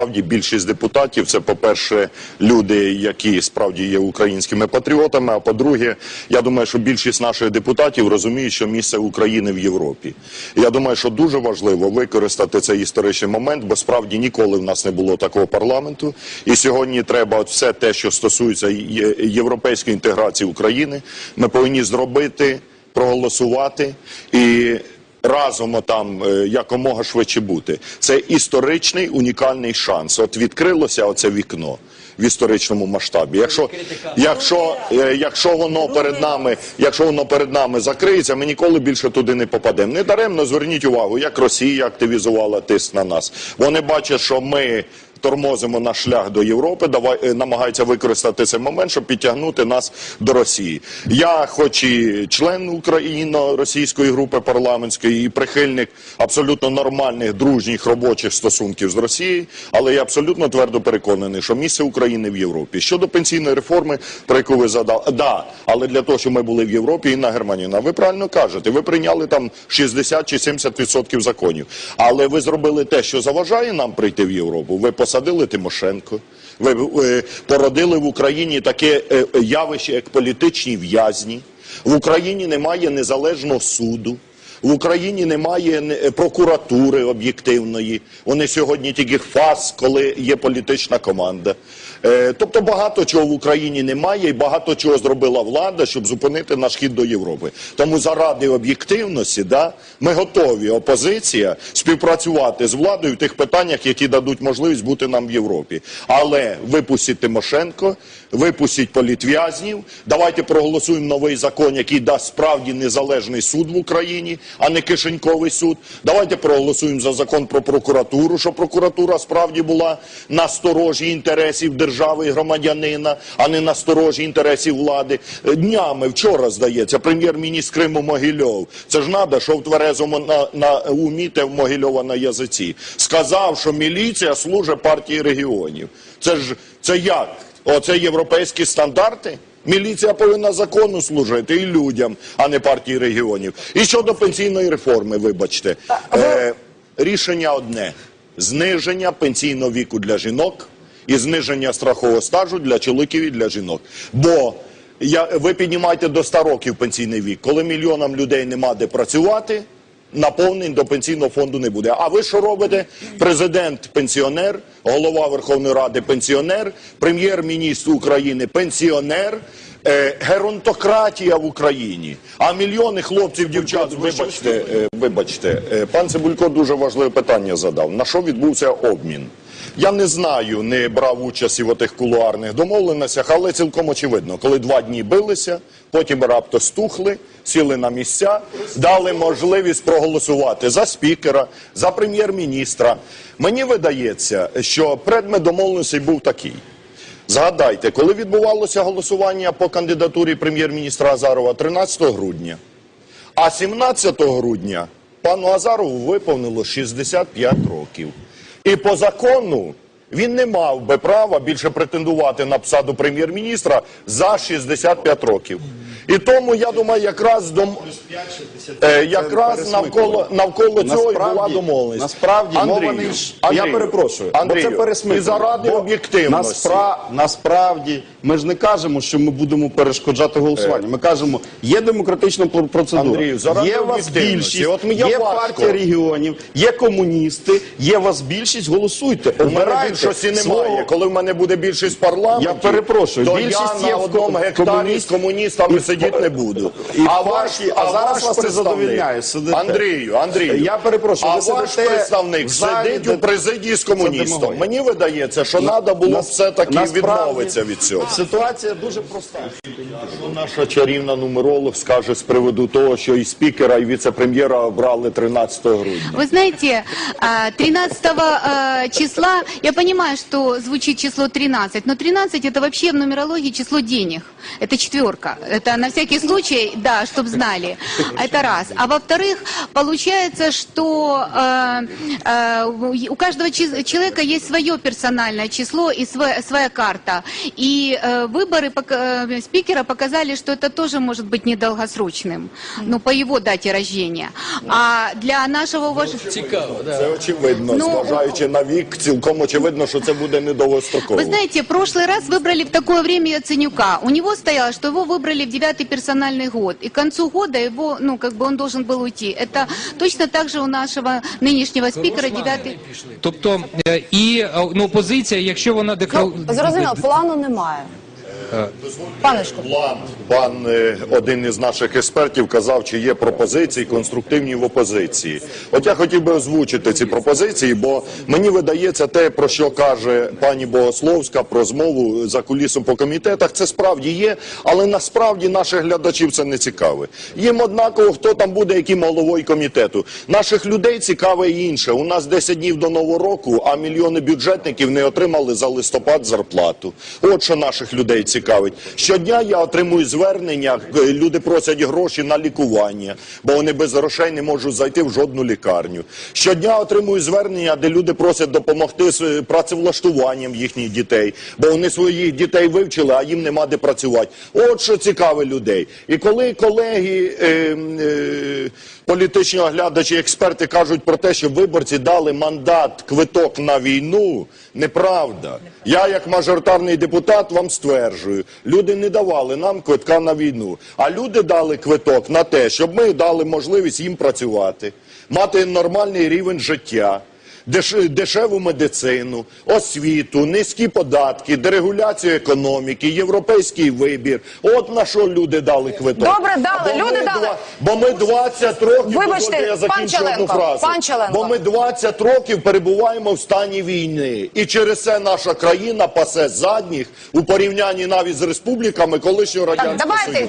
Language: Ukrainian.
Справді більшість депутатів це, по-перше, люди, які справді є українськими патріотами. А по-друге, я думаю, що більшість наших депутатів розуміють, що місце України в Європі. Я думаю, що дуже важливо використати цей історичний момент, бо справді ніколи в нас не було такого парламенту. І сьогодні треба все те, що стосується європейської інтеграції України, ми повинні зробити, проголосувати і разом там е, якомога швидше бути. Це історичний унікальний шанс. От відкрилося оце вікно в історичному масштабі. Якщо, якщо, е, якщо воно перед нами, якщо воно перед нами закриється, ми ніколи більше туди не попадемо. Не даремно зверніть увагу, як Росія активізувала тиск на нас. Вони бачать, що ми. Тормозимо наш шлях до Європи, давай е, намагаються використати цей момент, щоб підтягнути нас до Росії. Я, хоч і член україно-російської групи парламентської, і прихильник абсолютно нормальних дружніх робочих стосунків з Росією, але я абсолютно твердо переконаний, що місце України в Європі. Щодо пенсійної реформи, про яку ви задали, да, але для того, щоб ми були в Європі і на Германії, Ну, ви правильно кажете, ви прийняли там 60 чи 70 відсотків законів, але ви зробили те, що заважає нам прийти в Європу. Ви посадили Тимошенко. Ви е, породили в Україні таке е, явище, як політичні в'язні. В Україні немає незалежного суду. В Україні немає е, прокуратури об'єктивної. Вони сьогодні тільки фас, коли є політична команда. Е, тобто багато чого в Україні немає, і багато чого зробила влада, щоб зупинити наш хід до Європи. Тому заради об'єктивності, да, ми готові, опозиція, співпрацювати з владою в тих питаннях, які дадуть можливість бути нам в Європі. Але випустіть Тимошенко, випустіть політв'язнів. Давайте проголосуємо новий закон, який дасть справді незалежний суд в Україні, а не кишеньковий суд. Давайте проголосуємо за закон про прокуратуру, щоб прокуратура справді була на сторожі інтересів держави і громадянина, а не на сторожі інтересів влади. Е, Днями вчора здається, прем'єр-міністр Криму Могильов. Це ж надо, що в тверезому на, на умі, те в Могильова на язиці. Сказав, що міліція служить партії регіонів. Це ж це як? Оце європейські стандарти? Міліція повинна закону служити і людям, а не партії регіонів. І щодо пенсійної реформи, вибачте, е, рішення одне: зниження пенсійного віку для жінок і зниження страхового стажу для чоловіків і для жінок. Бо я, ви піднімаєте до 100 років пенсійний вік, коли мільйонам людей нема де працювати. Наповнень до пенсійного фонду не буде. А ви що робите? Президент пенсіонер, голова Верховної Ради пенсіонер, прем'єр-міністр України пенсіонер, е, геронтократія в Україні. А мільйони хлопців, дівчат, вибачте, е, вибачте, е, пан Цибулько дуже важливе питання задав. На що відбувся обмін? Я не знаю, не брав участі в отих кулуарних домовленостях, але цілком очевидно, коли два дні билися, потім раптом стухли, сіли на місця, дали можливість проголосувати за спікера, за прем'єр-міністра. Мені видається, що предмет домовленості був такий. Згадайте, коли відбувалося голосування по кандидатурі прем'єр-міністра Азарова 13 грудня, а 17 грудня пану Азарову виповнило 65 років. І по закону він не мав би права більше претендувати на посаду прем'єр-міністра за 65 років. І тому я думаю, якраз дом... е, якраз навколо навколо цього і була домовленість. насправді мова не Андрію, я перепрошую, Андрію, бо це пересмикування. і заради Бо об'єктивності. Наспра... Насправді, ми ж не кажемо, що ми будемо перешкоджати голосуванню. Ми кажемо, є демократична процедура, Андрію, заради є вас більшість, От є важко. партія регіонів, є комуністи, є вас більшість, голосуйте. У мене Обирайте більшості немає. Коли в мене буде більшість в парламенті, Я перепрошую, то більшість я є на одному гектарі комуніст- з комуністами і- сидіти не буду. і а в ваш, партії- а зараз ваш вас це представник- задовільняє, сидите. Андрію, Андрію, Я перепрошую, а ви ваш сидите представник в залі, сидить де- у президії з комуністом. демагогія. Мені видається, що треба було Нас- все-таки насправді- відмовитися від цього. Ситуація дуже проста. Наша чарівна нумеролог скаже з приводу того, що і спікера, і віце-прем'єра обрали 13 грудня. Вы знаете, а, 13 а, числа, я понимаю, что звучит число 13, но 13 это вообще в нумерологии число денег. Это четверка. Это на всякий случай, да, чтобы знали. Это раз. А во-вторых, получается, что э, э, у каждого чи- человека есть свое персональное число и своя, своя карта. И э, выборы пока- э, спикера показали, что это тоже может быть недолгосрочным, ну, по его дате рождения. А для нашего уважения... Цікаво, да. Це очевидно, Ну, зважаючи на вік, цілком очевидно. очевидно, що це буде недовгостроково. Вы знаете, в прошлый раз выбрали в такое время Яценюка. У него стояло, что его выбрали в девятый персональный год. И к концу года его, ну, как бы он должен был уйти. Это точно так же у нашего нынешнего спикера девятый... Тобто е, і е, ну, опозиція, якщо вона декла... Ну, зрозуміло, плану немає. Пане е, один із наших експертів казав, чи є пропозиції конструктивні в опозиції. От я хотів би озвучити ці пропозиції, бо мені видається те, про що каже пані Богословська про змову за кулісом по комітетах. Це справді є, але насправді наших глядачів це не цікаве. Їм однаково, хто там буде, яким головою комітету. Наших людей цікаве інше. У нас 10 днів до нового року, а мільйони бюджетників не отримали за листопад зарплату. От що наших людей цікавить. Щодня я отримую звернення, е, люди просять гроші на лікування, бо вони без грошей не можуть зайти в жодну лікарню. Щодня отримую звернення, де люди просять допомогти з е, працевлаштуванням їхніх дітей, бо вони своїх дітей вивчили, а їм нема де працювати. От що цікаве людей. І коли колеги е, е, політичні оглядачі, експерти кажуть про те, що виборці дали мандат квиток на війну, неправда. Я, як мажоритарний депутат, вам стверджую, люди не давали нам квитка на війну, а люди дали квиток на те, щоб ми дали можливість їм працювати, мати нормальний рівень життя. Деш- Дешеву медицину, освіту, низькі податки, дерегуляцію економіки, європейський вибір. От на що люди дали квиток. Добре, дали, Бо люди ми дали. два- Бо ми 20 років, Вибачте, я пан закінчу одну фразу. пан Челенко. Бо ми 20 років перебуваємо в стані війни. І через це наша країна пасе задніх у порівнянні навіть з республіками колишнього радянського Союзу.